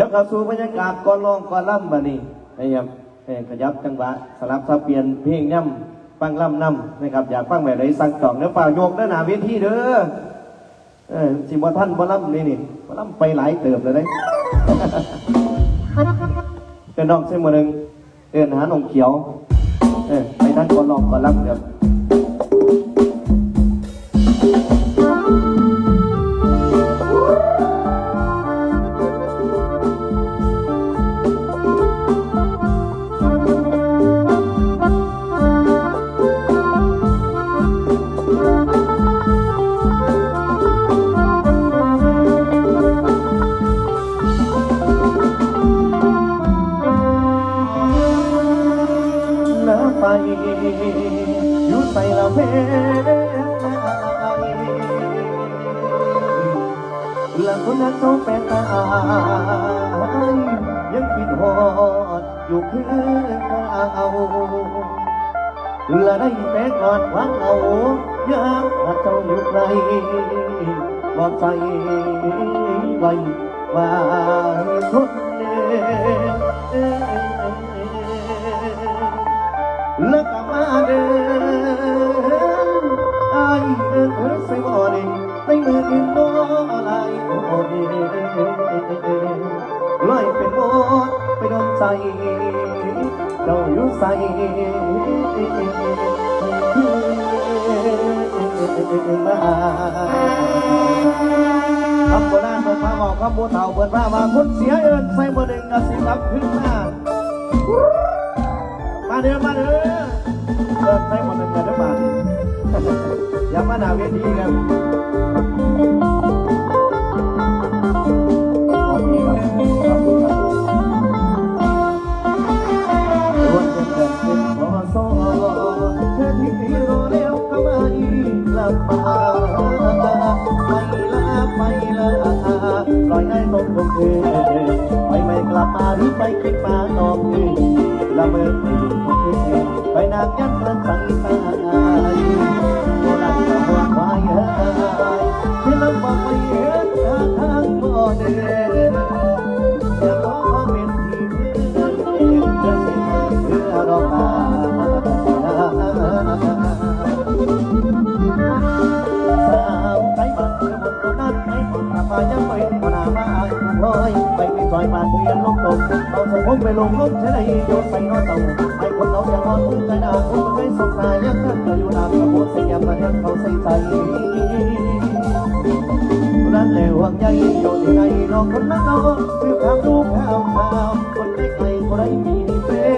ดี๋ยวเข้าสู่บรรยากาศก่อนร้องก่อนล่ำบัดนี้นะครับเอ่อขยับจังหวะสลับสับเปลี่ยนเพลงย่ำฟังล่ำน้ำนะครับอยากฟังแบบไหนสั่งต่องเนื้อฝ่าโยกเนื้อหนาเวทีเด้อเออสิบ่ท่านบ่ล่ำนี่นี่บ่ล่ำไปหลายเติบเลยเด้เป็นน้องเส้นมือหนึ่งเดินหาหนองเขียวเออไปนั่งก่อนรองก่อนล่ำครับน้ นนั้นเขาเป็นตายังคิดหอดอยู่คือเอาละได้แต่กอดหวังเอายากว่าเจ้าอยู่ไกลบอกใจไว้ว่าทนเอ่แล้วก็มาเดินไอ้เดินเธอใส่บ่อนี่ โอ้ดีลยเป็นบดไปโดนใจเจ้าอยู่ใส่มาคำโบราณเปิดพาออกคำโบเฒ่าเปิดพามาคนเสียเอินใส่เบ่หนึ่งกสิรับขึ้นมามาเด้อมาเด้อเลิกใช้คนหนึ่งกันเด้อมาดิอย่ามาหนาเวทีครั กายังไม่พนามาอายผู้ร้อยไปมีซอยบ้านเรียนลงตกเอาใส่ผมไปลงลงใช้ได้โยนใส่นอเต่าให้คนเราอย่างนอนใจดาคนไม่สงสายังนั่งอยู่นานกระโดดใส่แก้มาเดินเขาใส่ใจรักและห่วงใยอยู่ที่ไหนนอกคนละนนอกคือข่าวดูข่าวข่าวคนใกล้ไกลก็ได้มีเพื่องเพชรดีพิเศษเปิ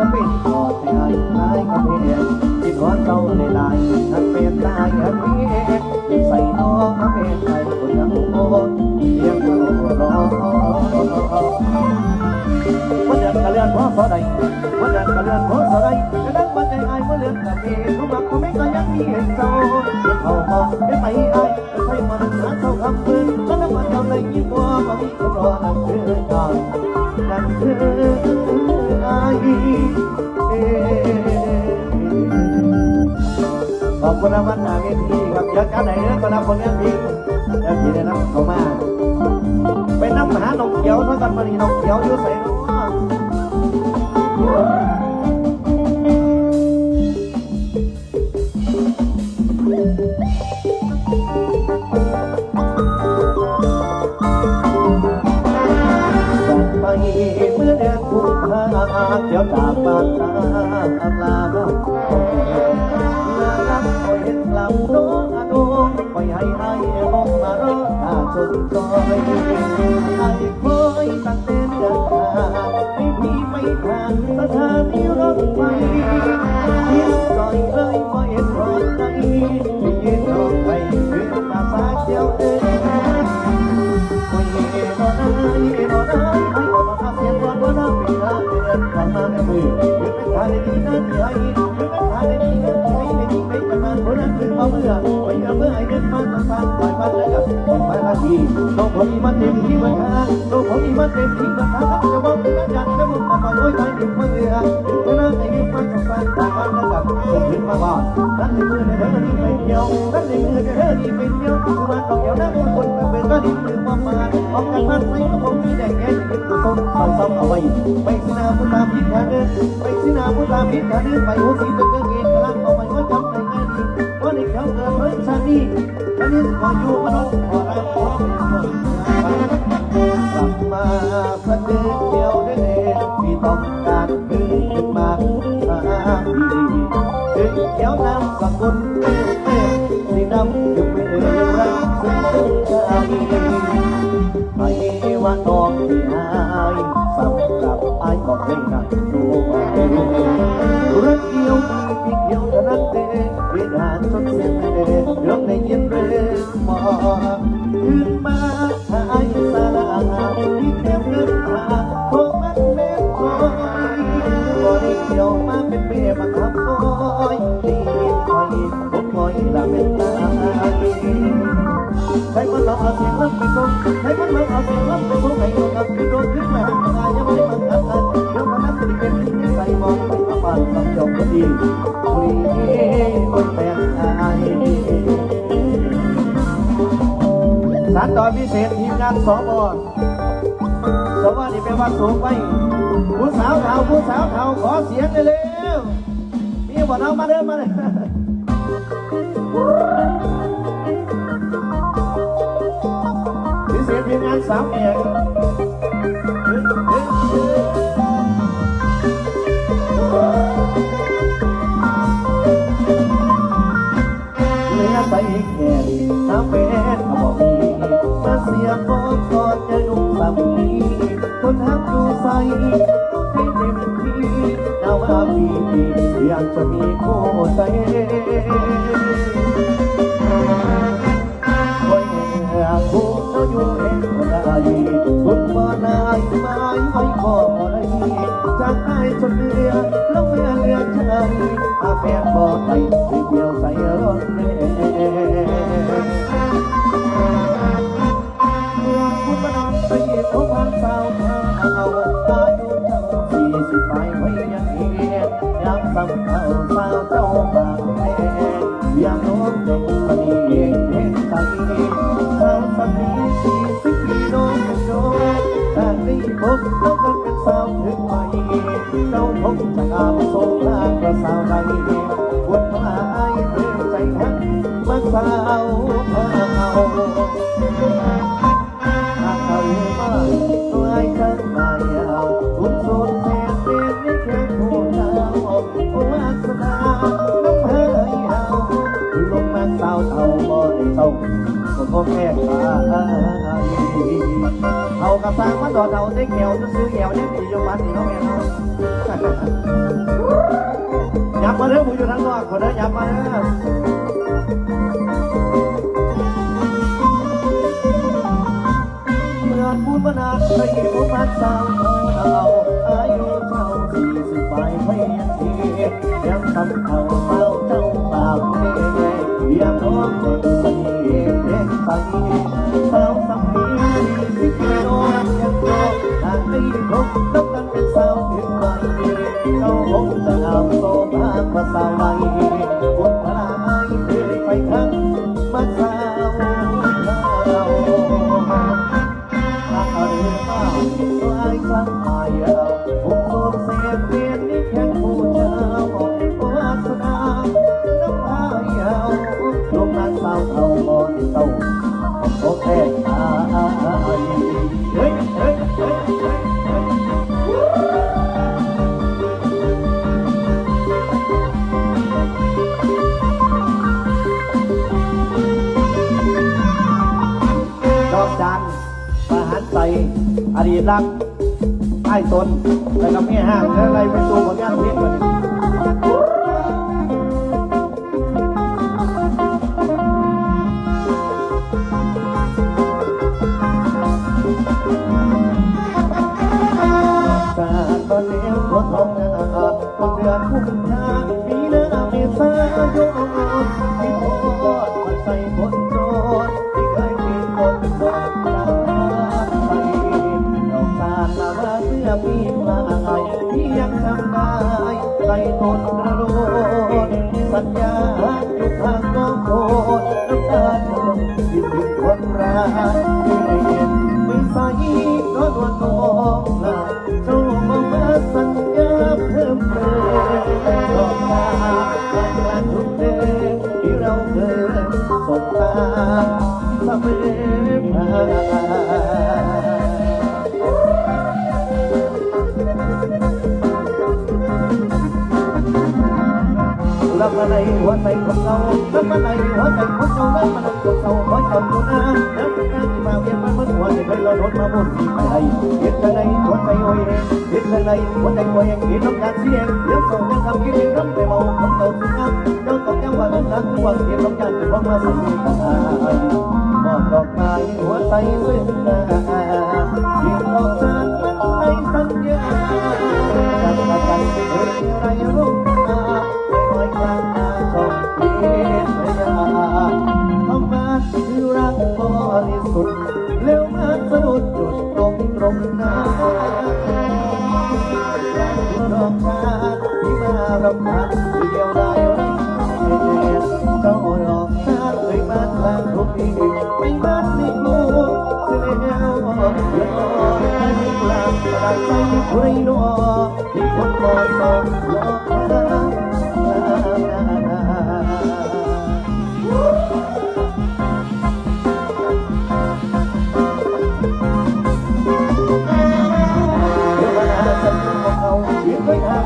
เจ้ คนละวันหาเวทีครับเดี๋ยวการไหนเนื้อคนละคนเรื่องดีเดี๋ยวทีได้รับเขามาไปนั่งหาหนองเขียวเท่ากันมาดีหนองเขียวอยู่ใส่ นจอยไอ้คอยตั้งแต่เดือนหาให้พี่ไม่ผ่านสถานีรถไฟ น้องผมอีมันเต็มที่มันทางน้องผมอีมันเต็มที่มันทางจะบอกถึงกันยันจะมุ่งมาต่อยโอ้ยตายดิ่งมันเรือเพราะนั้นไอ้เด็กมันต้องการปล่อยมันเลยกับจะขึ้นมาบ้านนั่นในมือในเธอนี่ไปเที่ยวนั่นในมือในเธอนี่ไปเที่ยวทุกวันต้องเที่ยวนั่งคนกันเป็นก็ดิ้นถึงมามาออกจากบ้านไปก็คงมีแดงแก่ยืนตัวส้มซอยซ้ำเอาไว้ไปสินาพุทธาพิษาเดินไปสินาพุทธาพิษาเดินไปหัวสี เฮ้ยชานี่องชาติอันนี้ขออยู่มนุษย์ขอรับขอเป็นคนกลับมาประเดินเที่ยวได้ที่ต้องการ ใช้มันเราเอาเสียงรับไปส่งใช้มันเราเอาเสียงรับไปส่งให้เรากับคือโดนขึ้นมาทำงานยังไม่มันอัดอันเดี๋ยวมันนั้นจะเป็นนิสัยมองไปประมาณสองจบก็ดีคุยมันแปลงอายสารต่อพิเศษทีมงานสบสวัสดีเป็นวันสูงไปผู้สาวเทาผู้สาวเทาขอเสียงเลยเร็วมีบ่เอามาเด้อมาเลยานสามเอกเฮ้ยเฮ้ยเฮ้ยเหลือไปแค่น้ำเป็นเขาบอกมีมาเสียบอก่อนจะนุ่มสามีคนทักดูใสให้เต็มที่ดาวมาปีอยากจะมีคู่ใจากอายจนเรือแล้วเมื่อเรือใจอาแฟนบ่ไปไปเดียวใส่รถเมื่อคุณมานอนไปพบพันสาวเธอเอาตาดูเจ้าสี่สิบไปไว้ยังเอียบยามสำเท่าสาวเจ้า มาสาวเธอเอาหากเอามาตัวไอ้ฉันมาเอาคุณโซนเสียเป็นนี่แค่ผู้เจ้าโอ้วาสนาน้ำเฮยเอาลงมาสาเท่าบ่ได้เท่าก็ก็แค่ขาเอากระซังมาดอดเอาได้แขวจะซื้อแขวเนี่ยดีอยู่บ้านนี่เขาแม่เนาะยับมาเด้อผู้อยู่ทางนอกคนเด้อยับมาเด้อ มนานเคยผู้พันสาวเอาอายุเท่าสี่สิบไปไม่ยังดียังสำเท่าเฝ้าเจ้าปากเน่ยังร้องเด็กสนีเด็กใสสาวสำนีสิบกิโลยังโตหากไม่พบต้องกันเป็นสาวถึงไหนเขาคงจะเอาโซบ้างมาสาวไหนบุญพลา ถ้าเอาเรื่องมากตัวไอ้สั่งหายเอา อดีตรักใต้ตนแล้วก็เมียห้างแล้วอะไรเป็นตัวผลงานเพลงวันนี้ บตาเสมอมารับมาในหัวใจของเรารัาในหัวใจของเรารับมาในของเราคอยจำตัวนะแล้วเป็นงานที่มาเวียนมาเมื่อหัวใจเคยเราโดนมาบนที่ไปเห็นกันในหัวใจโอยเห็นกันในหัวใจโอยเห็นน้ำตาเสียงเสียงส่งยังทำกินน้ำไปเมาของเราสุดน้ำเจ้าต้องยังว่าน้ำหนักหวังเสียงน้ำกันเพราะมาสักทีกันมอบดอกไม้หัวใจซึ้งนาเพียงดอกจานนั้นในสัญญากันกันเป็นไรรู้มาลอยกลางนาชมเพียรยาเข้าม ตรงตรงหน้าดอกชาที่มารำพันเดียวได้ไรเจ้าดอกชาเคยบ้านกลางทุกทีไม่บ้านในกูเสียแล้วเดือดร้อนให้กลางกระดาษใจคุยนัวที่คนบ่สองหลอก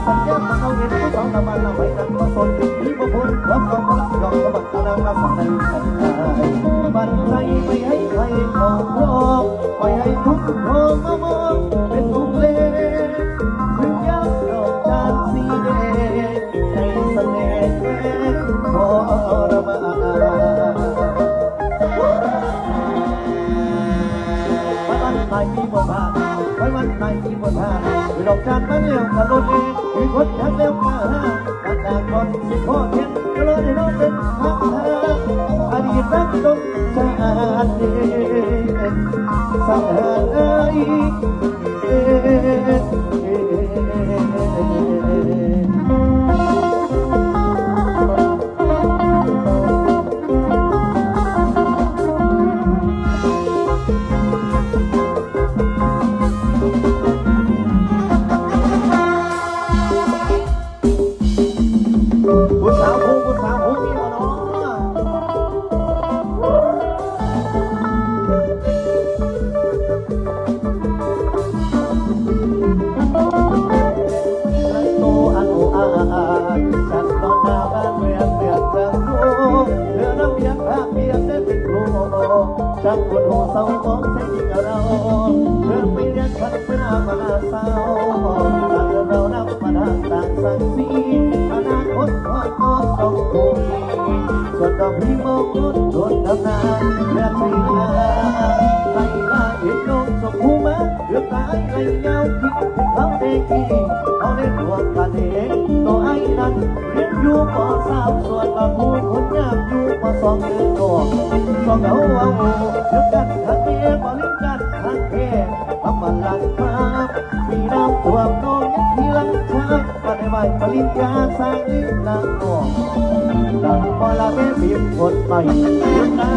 สัญญาของเขาเห็นผู้สองนำมาละไว้นั้นก็สนที่บ่พ้นรับความรักยอมสมัครนางรักสังในสัญญาบันใจไม่ให้ใครเขาครองปล่อยให้ทุกข์ทรมามองเป็นทุกเลถึงยักดอกจานสีแดงในเสน่ห์ทรมาวันตายมีบนทางไปวันตายมีบนทางไปดอกจานมาเลี้ยวถนนเอง มีคนทักเลี้ยวมาหาตาตาก่อนสิพ่อเห็นก็เลยได้น้องเป็นทางทาอดีตรักจนชาติเองสังหารเอ้ย สังสีอนาคตขอต้อนต้องถูกส่วนดอกพี่มองนุนโดนดำนาเรียกสีลาไล่ลาเห็นนองสมผู้มาเรือกตายไล่ยาคิดเขาเด็กที่เขาเล่นรวมกันเองตัวไอ้นั้นเรียนอยู่ปสามส่วนละผู้คนยากอยู่ปสองเดือนก่อนสองเขาเอาเดือกันทักเมียบริกันทักแค่ทำมันลังครับมีน้ำท่วม ฏิบัติปริญญาสร้างอีกนางนองดังพอละแม่พิมพ์คนไปยืนนา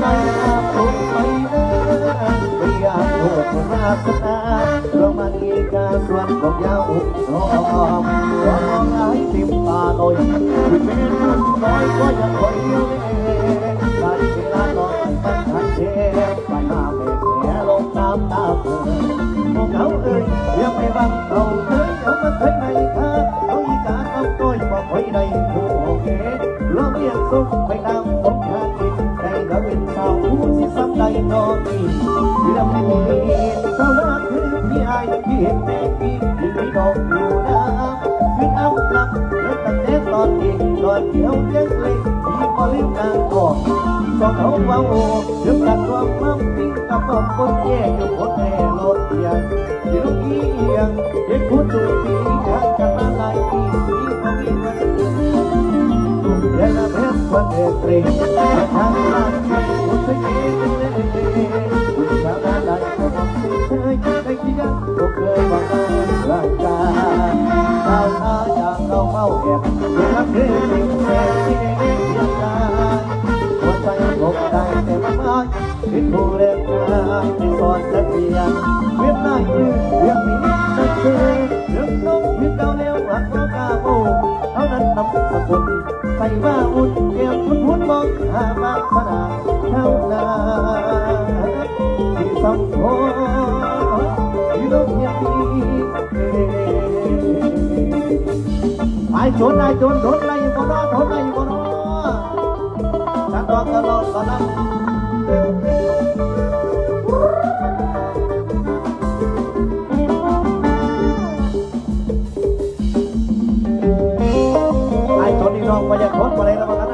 ในอาภพไปเด้อไม่อยากโทษคนราสนาเรามาดีกาส่วนของยาวอุกน้องขอมองไอ้ทิมตาลอยถึงแม้คนน้อยก็ยังคอยเลี้ยวเองได้เวลาน้อยมันทันเชไปมาไม่แผลลงน้ำตาเพื่อพวกเขาเอ่ยยังไม่บังเขาเธอ บอกไว้ในผู้โอเคเราเรียกสุขไปตามผมทางกินแต่ก็เป็นสาวผู้ที่ซ้ำใดนอนนี่ที่เราไม่มีเท่านั้นคือพี่ไอ้ที่เห็นแม่พี่ที่มีดอก Benedri, Thang Lang, Việt Nam, Việt Mỹ, đất quê, nước nông, Việt cao leo, hạt cao cao, thao đất nắm và quần ไปมาอุ่นเดียวคุณพุ่นมองหามาขนาดเท่านาที่สองคมที่ลมยังมีไอ้ชนไอ้ชนโดนไรอยู่บ่นอโดนไรอยู่บ่นอฉันบอกตลอดตอนนั้ องไปยังโคตรมาเลยนะมาแล้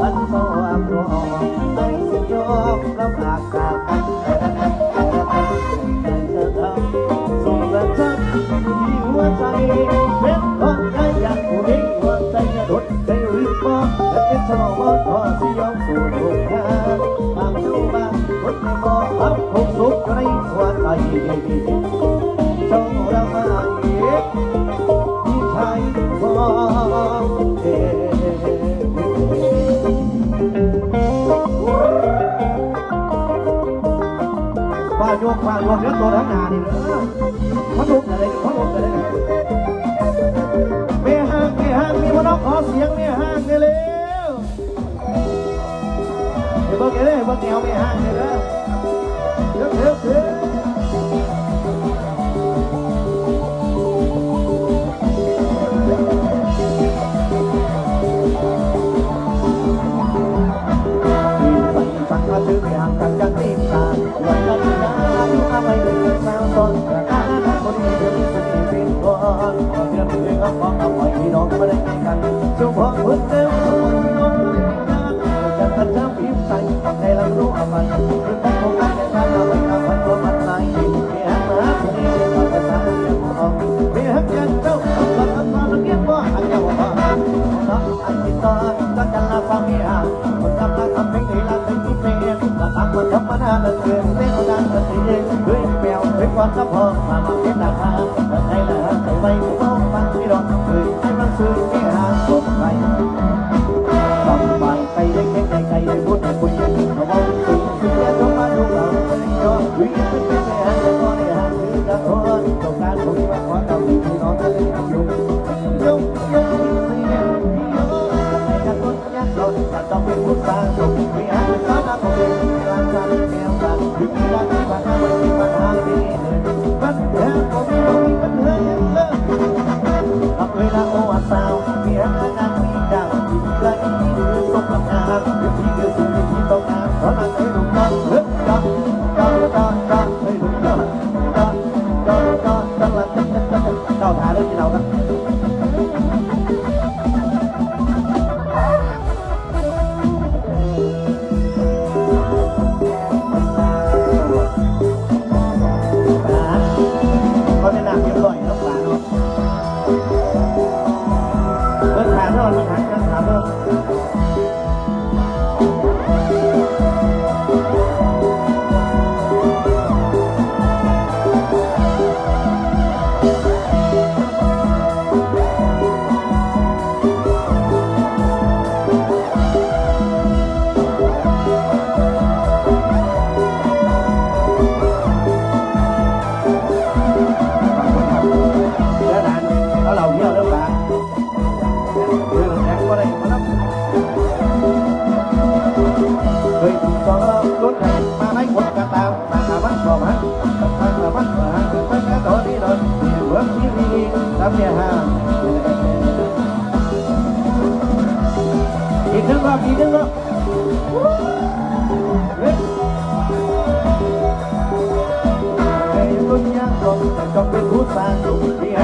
มันโบ่พอไม่สิยอมลำบากกันแต่เธอทำส่งกระชับมีหัวใจเล็บของใครอยากผู้งหัวใจจะดดใจริบบ่แต่เป็นชาวบ้านพอสิยอมสู่โลกทางบางดูางคนไม่มองรับคงสุขในหัวใจ ฟังรถยนต์ตัวทั้งนานี่มันลยกอะไรมันลุกอะไม่ห้างเม่ห้างมีพน้องขอเสียงเม่ห้างเลยเร็ดี๋ยวเบิกเดี๋ยวเบิกเดี๋ยวเม่ห้างเลยเร็วเร็วเร็ว อนก็พอมามาเป็นตาข้าแต่ใครละใส่ไว้ก็ต้องฟังที่รองเคยให้รางซื้อที่หางสมใคร 好。 ทีนึงแล้วต้องเป็นผู้สร้างสุขเดีย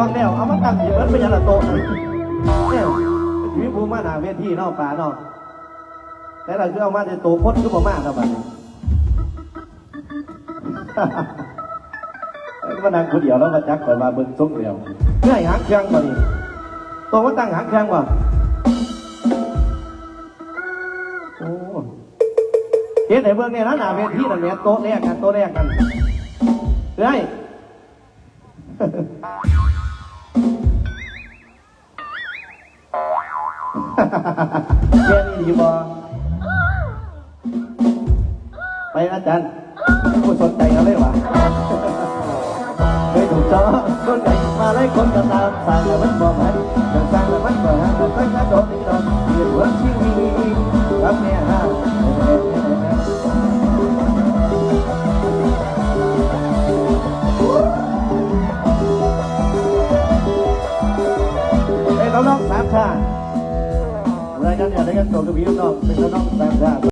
น้องแล้วเอามาตั้งอยู่เบิดเป็นยังละโตเนี่ยชีวิตภูมิมาหนาเวทีนอกป่านอกแต่เราคือเอามาในตัวพดคือบ่มากครับบัดนี้ไอ้ก็มานั่งคนเดียวแล้วมาจักเปิดมาเบิ่งซุ้มเดียวเงื่อยหางเครื่องบ่นี่ตัวว่าตั้งหางเครื่องบ่โอ้เฮ็ดให้เบิ่งเนี่ยนะหน้าเวทีนั่นเนี่ยโต๊ะแรกกันโต๊ะแรกกันเฮ้ย เรื่นี้ดีบอไปนะจันผู้สนใจเอาเลยวะเคยถูกจอคนใหญ่มาไลยคนก็ตามสร้างแล้วมันบ่พันจะสร้างแล้วมันบ่หันก็แค่โดนตีดอนเดือดหัวชีวิตรับแม่ฮะเฮ้เราลองสามชาติ เมื่อยันเนี่ยได้กันตัวกับพี่น้องเป็นน้องแบบนี้